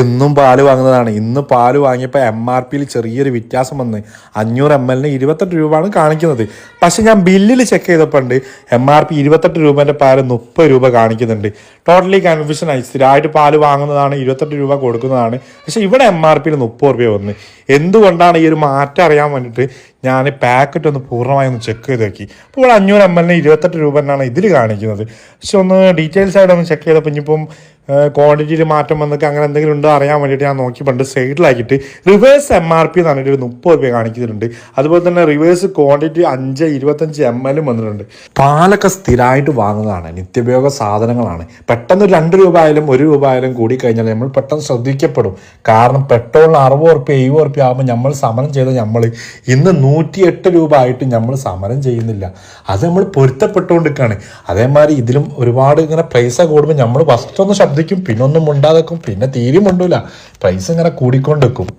എന്നും പാൽ വാങ്ങുന്നതാണ്. ഇന്ന് പാൽ വാങ്ങിയപ്പോൾ എം ആർ പിയിൽ ചെറിയൊരു വ്യത്യാസം വന്ന് അഞ്ഞൂറ് എം എല്ലിന് ഇരുപത്തെട്ട് രൂപയാണ് കാണിക്കുന്നത്. പക്ഷേ ഞാൻ ബില്ലിൽ ചെക്ക് ചെയ്തപ്പോൾ ഉണ്ട് എം ആർ പി ഇരുപത്തെട്ട് രൂപേന്റെ പാൽ മുപ്പത് രൂപ കാണിക്കുന്നുണ്ട്. ടോട്ടലി കൺഫ്യൂഷനായി സ്ഥിരമായിട്ട് പാൽ വാങ്ങുന്നതാണ് ഇരുപത്തെട്ട് രൂപ കൊടുക്കുന്നതാണ്. പക്ഷേ ഇവിടെ എം ആർ പിയിൽ മുപ്പത് രൂപ വന്ന്. എന്തുകൊണ്ടാണ് ഈ ഒരു മാറ്റം അറിയാൻ വേണ്ടിയിട്ട് ഞാൻ പാക്കറ്റ് ഒന്ന് പൂർണമായി ഒന്ന് ചെക്ക് ചെയ്ത് നോക്കി അപ്പോൾ ഇവിടെ അഞ്ഞൂറ് എം എല്ലിന് ഇരുപത്തെട്ട് രൂപ എന്നാണ് ഇതിൽ കാണിക്കുന്നത്. പക്ഷെ ഒന്ന് ഡീറ്റെയിൽസ് ആയിട്ട് ഒന്ന് ചെക്ക് ചെയ്തപ്പോൾ ഇനിയിപ്പം ക്വാണ്ടിറ്റിയിൽ മാറ്റം വന്നൊക്കെ അങ്ങനെ എന്തെങ്കിലും ഉണ്ടോ അറിയാൻ വേണ്ടിയിട്ട് ഞാൻ നോക്കി പണ്ട് സൈഡിലാക്കിയിട്ട് റിവേഴ്സ് എം ആർ പി എന്ന് പറഞ്ഞിട്ട് ഒരു മുപ്പത് രൂപ കാണിക്കുന്നുണ്ട്. അതുപോലെ തന്നെ റിവേഴ്സ് ക്വാണ്ടിറ്റി അഞ്ച് ഇരുപത്തഞ്ച് എം എല്ലും വന്നിട്ടുണ്ട്. പാലൊക്കെ സ്ഥിരമായിട്ട് വാങ്ങുന്നതാണ് നിത്യോപയോഗ സാധനങ്ങളാണ്. പെട്ടെന്ന് രണ്ട് രൂപ ആയാലും ഒരു രൂപ ആയാലും കൂടി കഴിഞ്ഞാൽ നമ്മൾ പെട്ടെന്ന് ശ്രദ്ധിക്കപ്പെടും. കാരണം പെട്രോളിന് അറുപത് ഉറുപ്പ്യ എഴുപത് ഉറുപ്പ്യ ആകുമ്പോൾ നമ്മൾ സമരം ചെയ്ത നമ്മൾ ഇന്ന് നൂറ്റിയെട്ട് രൂപ ആയിട്ട് നമ്മൾ സമരം ചെയ്യുന്നില്ല. അത് നമ്മൾ പൊരുത്തപ്പെട്ടുകൊണ്ടിരിക്കുകയാണ്. അതേമാതിരി ഇതിലും ഒരുപാട് ഇങ്ങനെ പൈസ കൂടുമ്പോൾ നമ്മൾ ഫസ്റ്റ് ഒന്ന് ശബ്ദിക്കും പിന്നെ ഒന്നും മുണ്ടാതെക്കും പിന്നെ തീരെ മുണ്ടൂല. പൈസ ഇങ്ങനെ കൂടിക്കൊണ്ടിരിക്കും.